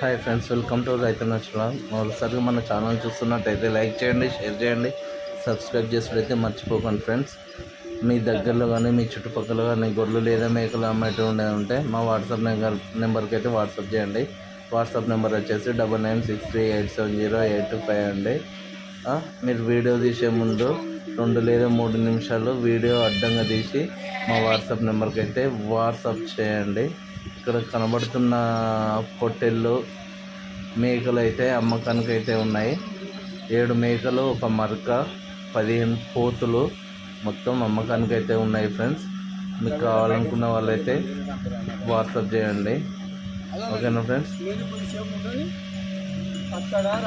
Hi friends welcome to రైతు నచ్చడం మొదటిసారిగా మన ఛానల్ చూస్తున్నట్టయితే లైక్ చేయండి షేర్ చేయండి సబ్స్క్రైబ్ చేసుకున్నైతే మర్చిపోకండి ఫ్రెండ్స్ మీ దగ్గరలో కానీ మీ చుట్టుపక్కల కానీ గొర్రెలు లేదా మేకలు అమ్మేటి ఉంటే మా వాట్సాప్ నెంబర్ నెంబర్కి అయితే వాట్సాప్ చేయండి. వాట్సాప్ నెంబర్ వచ్చేసి double nine six three eight seven zero eight two five అండి. మీరు వీడియో తీసే ముందు రెండు లేదా మూడు నిమిషాలు వీడియో అడ్డంగా తీసి మా వాట్సాప్ నెంబర్కి అయితే వాట్సాప్ చేయండి. ఇక్కడ కనబడుతున్న పొట్టెళ్ళు మేకలు అయితే అమ్మకానికి అయితే ఉన్నాయి. ఏడు మేకలు ఒక మరక పదిహేను పోతులు మొత్తం అమ్మకానికి అయితే ఉన్నాయి ఫ్రెండ్స్. మీకు కావాలనుకున్న వాళ్ళైతే వాట్సాప్ చేయండి. ఓకేనా ఫ్రెండ్స్?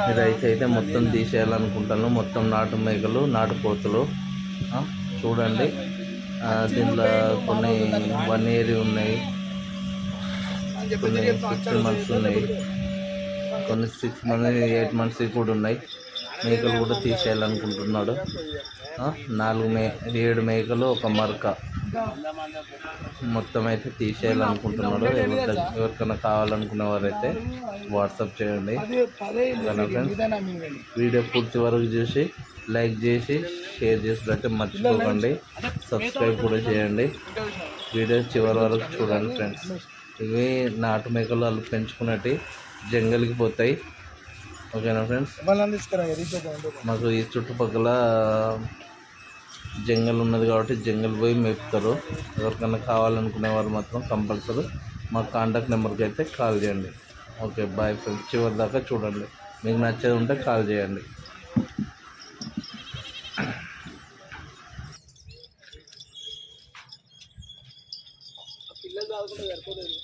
ఈ రైతు అయితే మొత్తం తీసేయాలనుకుంటాను. మొత్తం నాటు మేకలు నాటు పోతులు. చూడండి. దీంట్లో కొన్ని వన్ ఇయర్ ఉన్నాయి. కొన్ని ఫిఫ్టీన్ మంత్స్ ఉన్నాయి. కొన్ని సిక్స్ మంత్స్ ఎయిట్ మంత్స్ కూడా ఉన్నాయి. మేకలు కూడా తీసేయాలనుకుంటున్నాడు. నాలుగు మే ఏడు మేకలు ఒక మరక. మొత్తం అయితే తీసేయాలనుకుంటున్నాడు. ఎవరికైనా కావాలనుకునే వారైతే వాట్సాప్ చేయండి. వీడియో పూర్తి వరకు చూసి లైక్ చేసి షేర్ చేసినట్టే మర్చిపోకండి. సబ్స్క్రైబ్ కూడా చేయండి. వీడియో చివరి వరకు చూడండి ఫ్రెండ్స్ ఇవి నాటు మేకలు వాళ్ళు పెంచుకున్నట్టు జంగల్కి పోతాయి. ఓకేనా ఫ్రెండ్స్? మాకు ఈ చుట్టుపక్కల జంగల్ ఉన్నది కాబట్టి జంగల్ పోయి మేపుతారు. ఎవరికైనా కావాలనుకునే వారు మాత్రం కంపల్సరీ మా కాంటాక్ట్ నెంబర్కి అయితే కాల్ చేయండి. Okay bye friends. చివరి దాకా చూడండి. మీకు నచ్చేది ఉంటే కాల్ చేయండి. పిల్లలు చదువుకుంటే సరిపోలేదు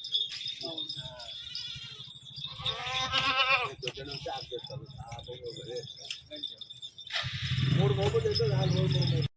మూడు మోపులు చేస్తే నాలుగు రోజులు